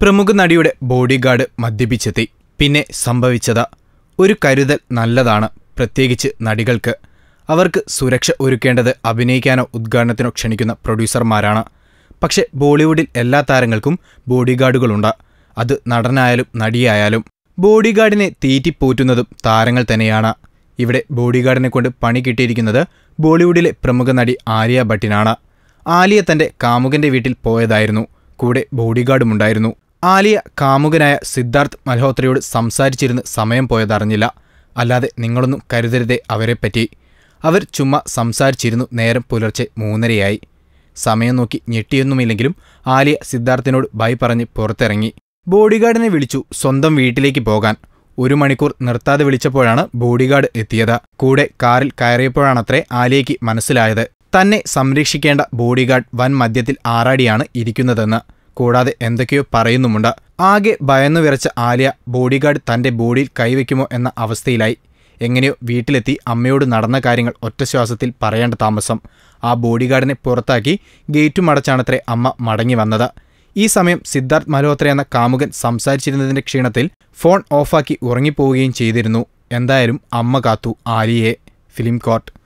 പ്രമുഖ നടിയുടെ ബോഡിഗാർഡ് മദ്യപിച്ചെത്തി. പിന്നെ സംഭവിച്ചത്. ഒരു കരുതൽ നല്ലതാണ് പ്രത്യേകിച്ച് നടികൾക്ക്. അവർക്ക് സുരക്ഷ ഒരുക്കേണ്ടത് അഭിനയിക്കാനോ ഉദ്ഘാടനത്തിനോ ക്ഷണിക്കുന്ന പ്രൊഡ്യൂസർമാരാണ്. പക്ഷെ ബോളിവുഡിൽ എല്ലാ താരങ്ങൾക്കും ബോഡി ഗാർഡുകളുണ്ട് അത് നടനായാലും നടിയായാലും. ബോഡിഗാർഡിനെ തീറ്റിപ്പോറ്റുന്നതും താരങ്ങൾ തന്നെയാണ്. ഇവിടെ ബോഡിഗാർഡിനെ കൊണ്ട് പണി കിട്ടിയിരിക്കുന്നത് ബോളിവുഡിലെ പ്രമുഖ നടി ആര്യ ഭട്ടിനാണ്. ആലിയ തന്റെ കാമുകന്റെ വീട്ടിൽ പോയതായിരുന്നു. കൂടെ ബോഡിഗാർഡും ഉണ്ടായിരുന്നു. ആലിയ കാമുകനായ സിദ്ധാർത്ഥ് മൽഹോത്രയോട് സംസാരിച്ചിരുന്ന് സമയം പോയതറിഞ്ഞില്ല. അല്ലാതെ നിങ്ങളൊന്നും കരുതരുതേ അവരെപ്പറ്റി. അവർ ചുമ്മാ സംസാരിച്ചിരുന്നു നേരം പുലർച്ചെ മൂന്നരയായി. സമയം നോക്കി ഞെട്ടിയൊന്നുമില്ലെങ്കിലും ആലിയ സിദ്ധാർത്ഥിനോട് ബൈ പറഞ്ഞ് പുറത്തിറങ്ങി. ബോഡിഗാർഡിനെ വിളിച്ചു സ്വന്തം വീട്ടിലേക്ക് പോകാൻ. ഒരു മണിക്കൂർ നിർത്താതെ വിളിച്ചപ്പോഴാണ് ബോഡിഗാർഡ് എത്തിയത്. കൂടെ കാറിൽ കയറിയപ്പോഴാണത്രേ ആലിയയ്ക്ക് മനസ്സിലായത്. തന്നെ സംരക്ഷിക്കേണ്ട ബോഡിഗാർഡ് വൻ മദ്യത്തിൽ ആറാടിയാണ് ഇരിക്കുന്നതെന്ന്. കൂടാതെ എന്തൊക്കെയോ പറയുന്നുമുണ്ട്. ആകെ ഭയന്നു വിറച്ച ആലിയ ബോഡിഗാർഡ് തന്റെ ബോഡിയിൽ കൈവയ്ക്കുമോ എന്ന അവസ്ഥയിലായി. എങ്ങനെയോ വീട്ടിലെത്തി അമ്മയോട് നടന്ന കാര്യങ്ങൾ ഒറ്റ ശ്വാസത്തിൽ പറയേണ്ട താമസം. ആ ബോഡിഗാർഡിനെ പുറത്താക്കി ഗേറ്റുമടച്ചാണത്രേ അമ്മ മടങ്ങി വന്നത്. ഈ സമയം സിദ്ധാർത്ഥ് മൽഹോത്ര എന്ന കാമുകൻ സംസാരിച്ചിരുന്നതിന്റെ ക്ഷീണത്തിൽ ഫോൺ ഓഫാക്കി ഉറങ്ങിപ്പോവുകയും ചെയ്തിരുന്നു. എന്തായാലും അമ്മ കാത്തു ആലിയെ ഫിലിം കോർട്ട്.